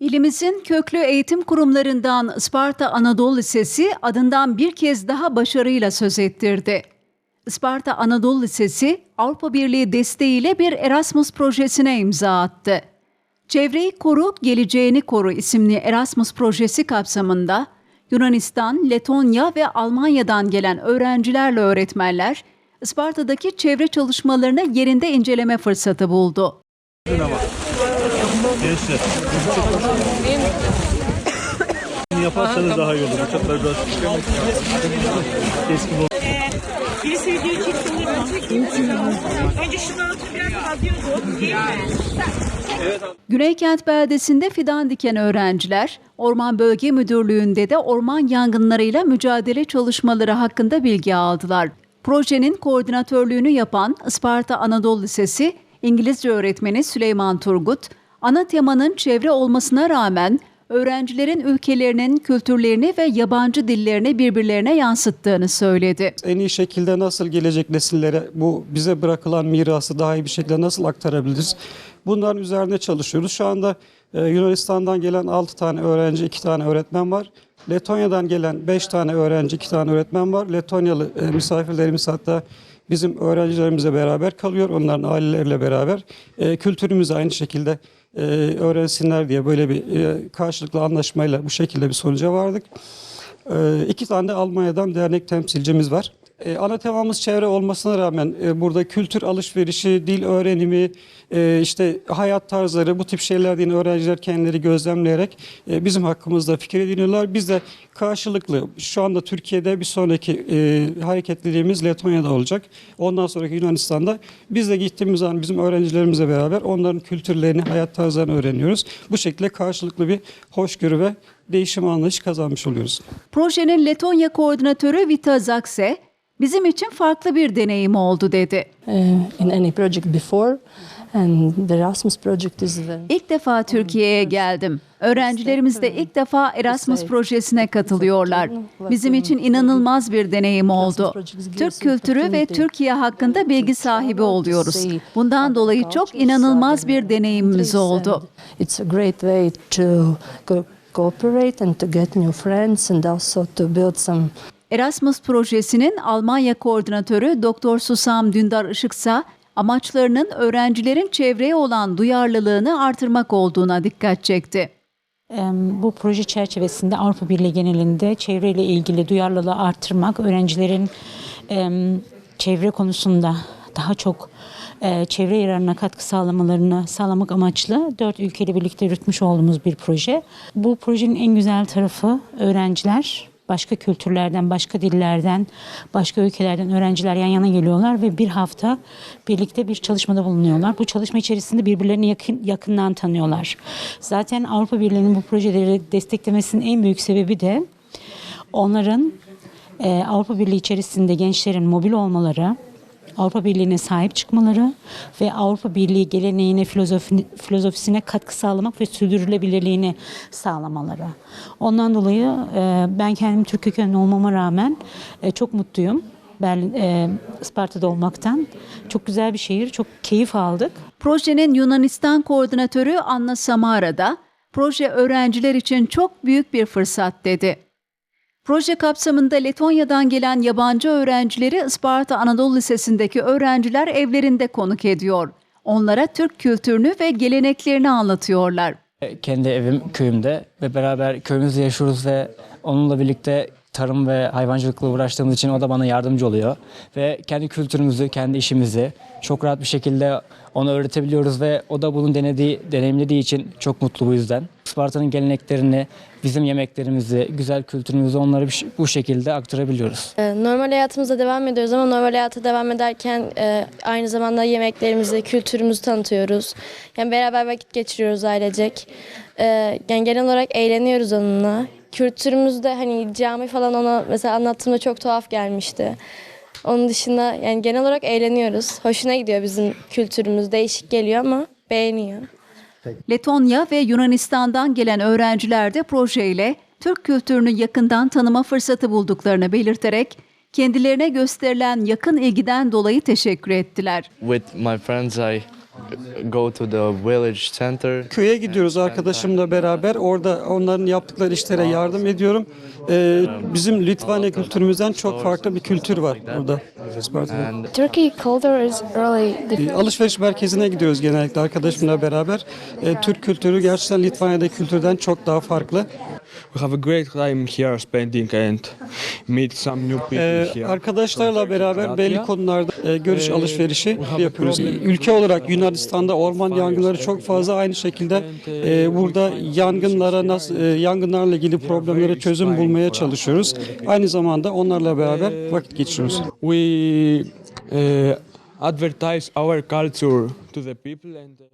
İlimizin köklü eğitim kurumlarından Isparta Anadolu Lisesi adından bir kez daha başarıyla söz ettirdi. Isparta Anadolu Lisesi Avrupa Birliği desteğiyle bir Erasmus projesine imza attı. Çevreyi Koru, Geleceğini Koru isimli Erasmus projesi kapsamında Yunanistan, Letonya ve Almanya'dan gelen öğrencilerle öğretmenler Isparta'daki çevre çalışmalarını yerinde inceleme fırsatı buldu. Gençler. Yaparsanız daha iyi olur. Uçaklar biraz eski bu. Birisi video çeksin? Önce şunu alıp biraz kazıyordu. Değil? Güneykent beldesinde fidan diken öğrenciler, Orman Bölge Müdürlüğü'nde de orman yangınlarıyla mücadele çalışmaları hakkında bilgi aldılar. Projenin koordinatörlüğünü yapan Isparta Anadolu Lisesi İngilizce öğretmeni Süleyman Turgut, ana temanın çevre olmasına rağmen öğrencilerin ülkelerinin kültürlerini ve yabancı dillerini birbirlerine yansıttığını söyledi. en iyi şekilde nasıl gelecek nesillere bu bize bırakılan mirası daha iyi bir şekilde nasıl aktarabiliriz? Bunların üzerine çalışıyoruz. Şu anda e, Yunanistan'dan gelen 6 tane öğrenci, 2 tane öğretmen var. Letonya'dan gelen 5 tane öğrenci, 2 tane öğretmen var. Letonyalı e, misafirlerimiz hatta bizim öğrencilerimizle beraber kalıyor. Onların aileleriyle beraber. E, kültürümüzü aynı şekilde e, öğrensinler diye böyle bir e, karşılıklı anlaşmayla bu şekilde bir sonuca vardık. Ee, iki tane de Almanya'dan dernek temsilcimiz var. Ee, ana temamız çevre olmasına rağmen e, burada kültür alışverişi, dil öğrenimi, e, işte hayat tarzları bu tip şeyler yine öğrenciler kendileri gözlemleyerek e, bizim hakkımızda fikir ediniyorlar. Biz de karşılıklı şu anda Türkiye'de bir sonraki e, hareketliliğimiz Letonya'da olacak. Ondan sonraki Yunanistan'da biz de gittiğimiz zaman bizim öğrencilerimizle beraber onların kültürlerini, hayat tarzlarını öğreniyoruz. Bu şekilde karşılıklı bir hoşgörü ve değişim anlayışı kazanmış oluyoruz. Projenin Letonya koordinatörü Vita Zakse, bizim için farklı bir deneyim oldu dedi. uh, in any project before, and the Erasmus project is the İlk defa Türkiye'ye geldim. Öğrencilerimiz de ilk defa Erasmus projesine katılıyorlar. Bizim için inanılmaz bir deneyim oldu. Türk kültürü ve Türkiye hakkında bilgi sahibi oluyoruz. Bundan dolayı çok inanılmaz bir deneyimimiz oldu. It's a great way to co- cooperate and to get new friends and also to build some Erasmus projesinin Almanya koordinatörü Dr. Susam Dündar Işıksa, amaçlarının öğrencilerin çevreye olan duyarlılığını artırmak olduğuna dikkat çekti. Bu proje çerçevesinde Avrupa Birliği genelinde çevreyle ilgili duyarlılığı artırmak, öğrencilerin çevre konusunda daha çok e, çevre yararına katkı sağlamalarını sağlamak amaçlı dört ülkeyle birlikte yürütmüş olduğumuz bir proje. Bu projenin en güzel tarafı öğrenciler başka kültürlerden, başka dillerden, başka ülkelerden öğrenciler yan yana geliyorlar ve bir hafta birlikte bir çalışmada bulunuyorlar. Bu çalışma içerisinde birbirlerini yakın, yakından tanıyorlar. Zaten Avrupa Birliği'nin bu projeleri desteklemesinin en büyük sebebi de onların e, Avrupa Birliği içerisinde gençlerin mobil olmaları, Avrupa Birliği'ne sahip çıkmaları ve Avrupa Birliği geleneğine, filozofi, filozofisine katkı sağlamak ve sürdürülebilirliğini sağlamaları. Ondan dolayı e, ben kendim Türk kökenli olmama rağmen e, çok mutluyum. Berlin, e, Isparta'da olmaktan. Çok güzel bir şehir, çok keyif aldık. Projenin Yunanistan koordinatörü Anna Samara da proje öğrenciler için çok büyük bir fırsat dedi. Proje kapsamında Letonya'dan gelen yabancı öğrencileri Isparta Anadolu Lisesi'ndeki öğrenciler evlerinde konuk ediyor. Onlara Türk kültürünü ve geleneklerini anlatıyorlar. kendi evim köyümde ve beraber köyümüzde yaşıyoruz ve onunla birlikte tarım ve hayvancılıkla uğraştığımız için o da bana yardımcı oluyor. Ve kendi kültürümüzü, kendi işimizi çok rahat bir şekilde ona öğretebiliyoruz ve o da bunu denediği, deneyimlediği için çok mutlu bu yüzden. Isparta'nın geleneklerini, bizim yemeklerimizi, güzel kültürümüzü onlara bu şekilde aktarabiliyoruz. Ee, Normal hayatımıza devam ediyoruz ama normal hayata devam ederken e, aynı zamanda yemeklerimizi, kültürümüzü tanıtıyoruz. Yani beraber vakit geçiriyoruz ailecek. Ee, Yani genel olarak eğleniyoruz onunla. Kültürümüzde hani cami falan ona mesela anlattığımda çok tuhaf gelmişti. Onun dışında yani genel olarak eğleniyoruz. Hoşuna gidiyor bizim kültürümüz. Değişik geliyor ama beğeniyor. Letonya ve Yunanistan'dan gelen öğrenciler de projeyle Türk kültürünü yakından tanıma fırsatı bulduklarını belirterek kendilerine gösterilen yakın ilgiden dolayı teşekkür ettiler. with my friends i go to the village center. Köye gidiyoruz arkadaşımla beraber. Orada onların yaptıkları işlere yardım ediyorum. Ee, bizim Litvanya kültürümüzden çok farklı bir kültür var burada. And Turkey culture is really Ee, Alışveriş merkezine gidiyoruz genellikle arkadaşımla beraber. Ee, Türk kültürü gerçekten Litvanya'daki kültürden çok daha farklı. We have a great time here spending and meet some new people Ee, here. arkadaşlarla beraber belli konularda e, görüş alışverişi yapıyoruz. Ülke olarak Yunanistan'da orman yangınları çok fazla. Aynı şekilde e, burada yangınlara nasıl e, yangınlarla ilgili problemlere çözüm bulmaya çalışıyoruz. Aynı zamanda onlarla beraber vakit geçiriyoruz. We uh, advertise our culture to the people and uh,